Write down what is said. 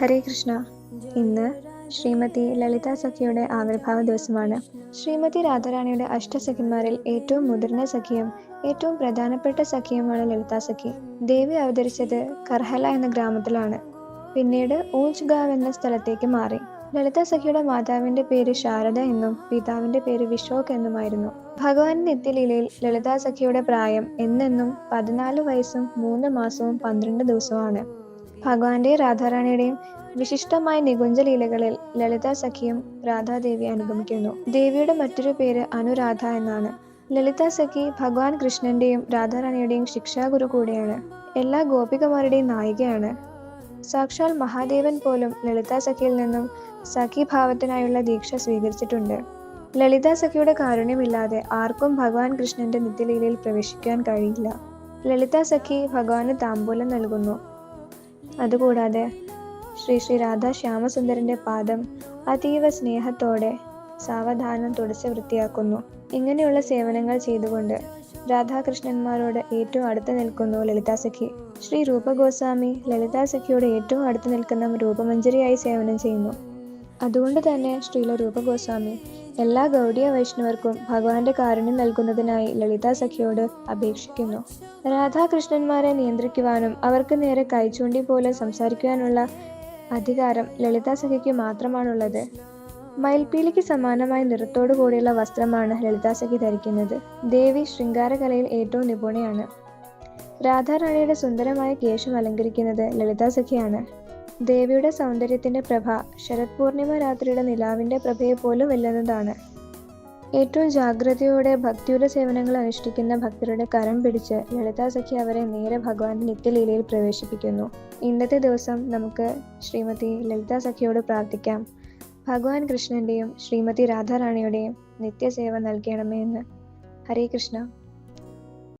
ഹരേ കൃഷ്ണ. ഇന്ന് ശ്രീമതി ലളിത സഖിയുടെ ആവിർഭാവ ദിവസമാണ്. ശ്രീമതി രാധാറാണിയുടെ അഷ്ടസഖിമാരിൽ ഏറ്റവും മുതിർന്ന സഖിയും ഏറ്റവും പ്രധാനപ്പെട്ട സഖിയുമാണ് ലളിത സഖി. ദേവി അവതരിച്ചത് കർഹല എന്ന ഗ്രാമത്തിലാണ്. പിന്നീട് ഊഞ്ച്ഗാവ് എന്ന സ്ഥലത്തേക്ക് മാറി. ലളിത സഖിയുടെ മാതാവിന്റെ പേര് ശാരദ എന്നും പിതാവിന്റെ പേര് വിശോക് എന്നുമായിരുന്നു. ഭഗവാൻ നിത്യലീലയിൽ ലളിത സഖിയുടെ പ്രായം എന്നെന്നും പതിനാല് വയസ്സും മൂന്ന് മാസവും പന്ത്രണ്ട് ദിവസവുമാണ്. ഭഗവാന്റെയും രാധാറാണിയുടെയും വിശിഷ്ടമായ നികുഞ്ച ലീലകളിൽ ലളിത സഖിയും രാധാദേവി അനുഗമിക്കുന്നു. ദേവിയുടെ മറ്റൊരു പേര് അനുരാധ എന്നാണ്. ലളിത സഖി ഭഗവാൻ കൃഷ്ണന്റെയും രാധാറാണിയുടെയും ശിക്ഷാഗുരു കൂടിയാണ്. എല്ലാ ഗോപികമാരുടെയും നായികയാണ്. സാക്ഷാൽ മഹാദേവൻ പോലും ലളിത സഖിയിൽ നിന്നും സഖി ഭാവത്തിനായുള്ള ദീക്ഷ സ്വീകരിച്ചിട്ടുണ്ട്. ലളിത സഖിയുടെ കാരുണ്യമില്ലാതെ ആർക്കും ഭഗവാൻ കൃഷ്ണന്റെ നിത്യലീലയിൽ പ്രവേശിക്കാൻ കഴിയില്ല. ലളിത സഖി ഭഗവാന് താമ്പൂലം നൽകുന്നു. അതുകൂടാതെ ശ്രീ ശ്രീ രാധാ ശ്യാമസുന്ദരന്റെ പാദം അതീവ സ്നേഹത്തോടെ സാവധാനം തുടച്ച് വൃത്തിയാക്കുന്നു. ഇങ്ങനെയുള്ള സേവനങ്ങൾ ചെയ്തുകൊണ്ട് രാധാകൃഷ്ണന്മാരോട് ഏറ്റവും അടുത്ത് നിൽക്കുന്നു ലളിതാ സഖി. ശ്രീ രൂപഗോസ്വാമി ലളിതാ സഖിയോട് ഏറ്റവും അടുത്ത് നിൽക്കുന്ന രൂപമഞ്ജരിയായി സേവനം ചെയ്യുന്നു. അതുകൊണ്ട് തന്നെ ശ്രീല രൂപഗോസ്വാമി എല്ലാ ഗൗഡിയ വൈഷ്ണവർക്കും ഭഗവാന്റെ കാരുണ്യം നൽകുന്നതിനായി ലളിതാ സഖിയോട് അപേക്ഷിക്കുന്നു. രാധാകൃഷ്ണന്മാരെ നിയന്ത്രിക്കുവാനും അവർക്ക് നേരെ കൈചൂണ്ടി പോലെ സംസാരിക്കുവാനുള്ള അധികാരം ലളിതാ സഖിക്ക് മാത്രമാണുള്ളത്. മയിൽപ്പീലിക്ക് സമാനമായ നിറത്തോടു കൂടിയുള്ള വസ്ത്രമാണ് ലളിതാ സഖി ധരിക്കുന്നത്. ദേവി ശൃംഗാരകലയിൽ ഏറ്റവും നിപുണയാണ്. രാധാറാണിയുടെ സുന്ദരമായ കേശം അലങ്കരിക്കുന്നത് ലളിതാ സഖിയാണ്. ദേവിയുടെ സൗന്ദര്യത്തിന്റെ പ്രഭ ശരത് പൂർണിമ രാത്രിയുടെ പ്രഭയെ പോലും വെല്ലുന്നതാണ്. ഏറ്റവും ജാഗ്രതയോടെ ഭക്തിയുടെ സേവനങ്ങൾ അനുഷ്ഠിക്കുന്ന ഭക്തരുടെ കരം പിടിച്ച് ലളിതാ സഖി അവരെ നേരെ ഭഗവാന്റെ നിത്യലീലയിൽ പ്രവേശിപ്പിക്കുന്നു. ഇന്നത്തെ ദിവസം നമുക്ക് ശ്രീമതി ലളിതാ സഖിയോട് പ്രാർത്ഥിക്കാം. ഭഗവാൻ കൃഷ്ണന്റെയും ശ്രീമതി രാധാറാണിയുടെയും നിത്യസേവ നൽകണമേ എന്ന്. ഹരേ കൃഷ്ണ.